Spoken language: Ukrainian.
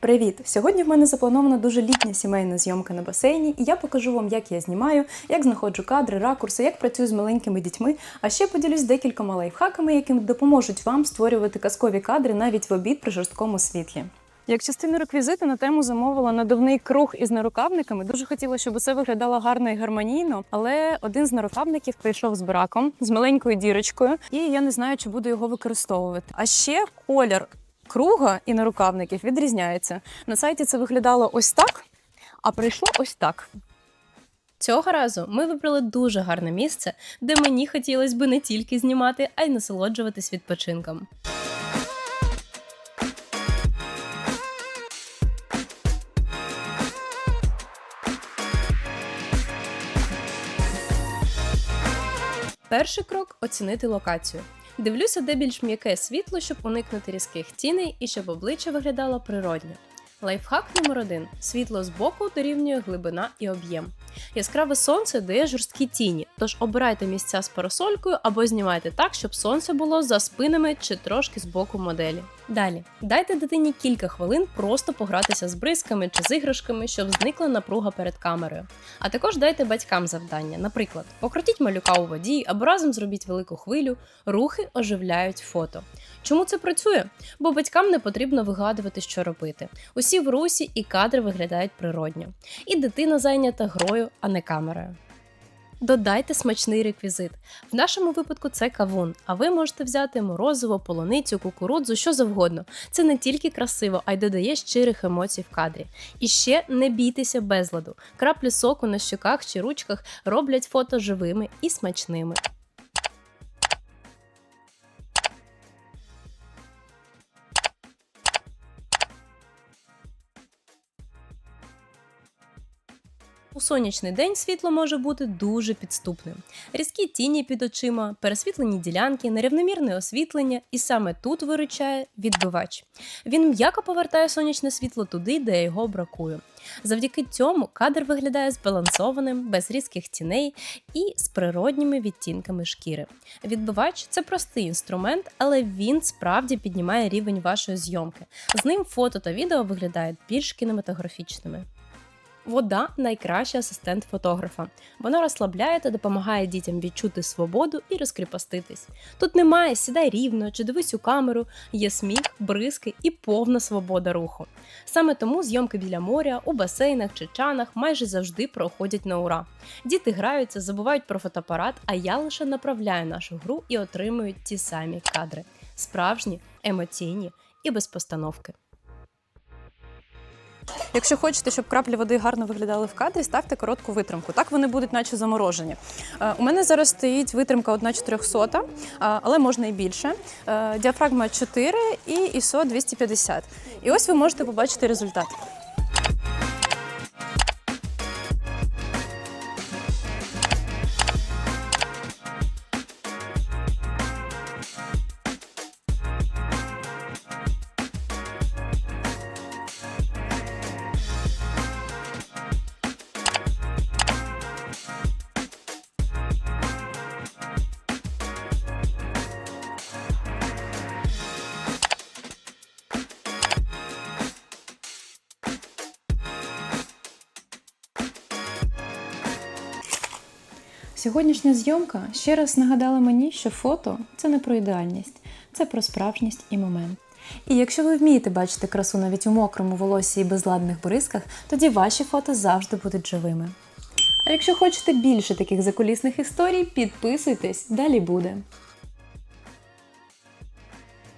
Привіт! Сьогодні в мене запланована дуже літня сімейна зйомка на басейні, і я покажу вам, як я знімаю, як знаходжу кадри, ракурси, як працюю з маленькими дітьми. А ще поділюсь декількома лайфхаками, які допоможуть вам створювати казкові кадри навіть в обід при жорсткому світлі. Як частину реквізиту на тему замовила надувний круг із нарукавниками. Дуже хотіла, щоб усе виглядало гарно і гармонійно. Але один з нарукавників прийшов з браком, з маленькою дірочкою, і я не знаю, чи буду його використовувати. А ще колір круга і нарукавників відрізняється. На сайті це виглядало ось так, а прийшло ось так. Цього разу ми вибрали дуже гарне місце, де мені хотілося б не тільки знімати, а й насолоджуватись відпочинком. Перший крок оцінити локацію. Дивлюся, де більш м'яке світло, щоб уникнути різких тіней і щоб обличчя виглядало природньо. Лайфхак номер 1 світло збоку дорівнює глибина і об'єм. Яскраве сонце дає жорсткі тіні, тож обирайте місця з парасолькою або знімайте так, щоб сонце було за спинами чи трошки з боку моделі. Далі дайте дитині кілька хвилин просто погратися з бризками чи з іграшками, щоб зникла напруга перед камерою. А також дайте батькам завдання, наприклад, покрутіть малюка у воді або разом зробіть велику хвилю, рухи оживляють фото. Чому це працює? Бо батькам не потрібно вигадувати, що робити. Усі в русі і кадри виглядають природньо. І дитина зайнята грою, а не камерою. Додайте смачний реквізит. В нашому випадку це кавун, а ви можете взяти морозиво, полуницю, кукурудзу, що завгодно. Це не тільки красиво, а й додає щирих емоцій в кадрі. І ще не бійтеся безладу. Краплі соку на щоках чи ручках роблять фото живими і смачними. У сонячний день світло може бути дуже підступним. Різкі тіні під очима, пересвітлені ділянки, нерівномірне освітлення, і саме тут виручає відбивач. Він м'яко повертає сонячне світло туди, де його бракує. Завдяки цьому кадр виглядає збалансованим, без різких тіней і з природніми відтінками шкіри. Відбивач це простий інструмент, але він справді піднімає рівень вашої зйомки. З ним фото та відео виглядають більш кінематографічними. Вода найкращий асистент фотографа. Вона розслабляє та допомагає дітям відчути свободу і розкріпоститись. Тут немає сідай рівно чи дивись у камеру, є сміх, бризки і повна свобода руху. Саме тому зйомки біля моря, у басейнах чи чанах майже завжди проходять на ура. Діти граються, забувають про фотоапарат, а я лише направляю нашу гру і отримую ті самі кадри: справжні, емоційні і без постановки. Якщо хочете, щоб краплі води гарно виглядали в кадрі, ставте коротку витримку. Так вони будуть, наче заморожені. Е, У мене зараз стоїть витримка 1,400, е, але можна і більше. Е, Діафрагма 4 і ISO 250. І ось ви можете побачити результат. Сьогоднішня зйомка ще раз нагадала мені, що фото це не про ідеальність, це про справжність і момент. І якщо ви вмієте бачити красу навіть у мокрому волосі і безладних бризках, тоді ваші фото завжди будуть живими. А якщо хочете більше таких закулісних історій, підписуйтесь, далі буде.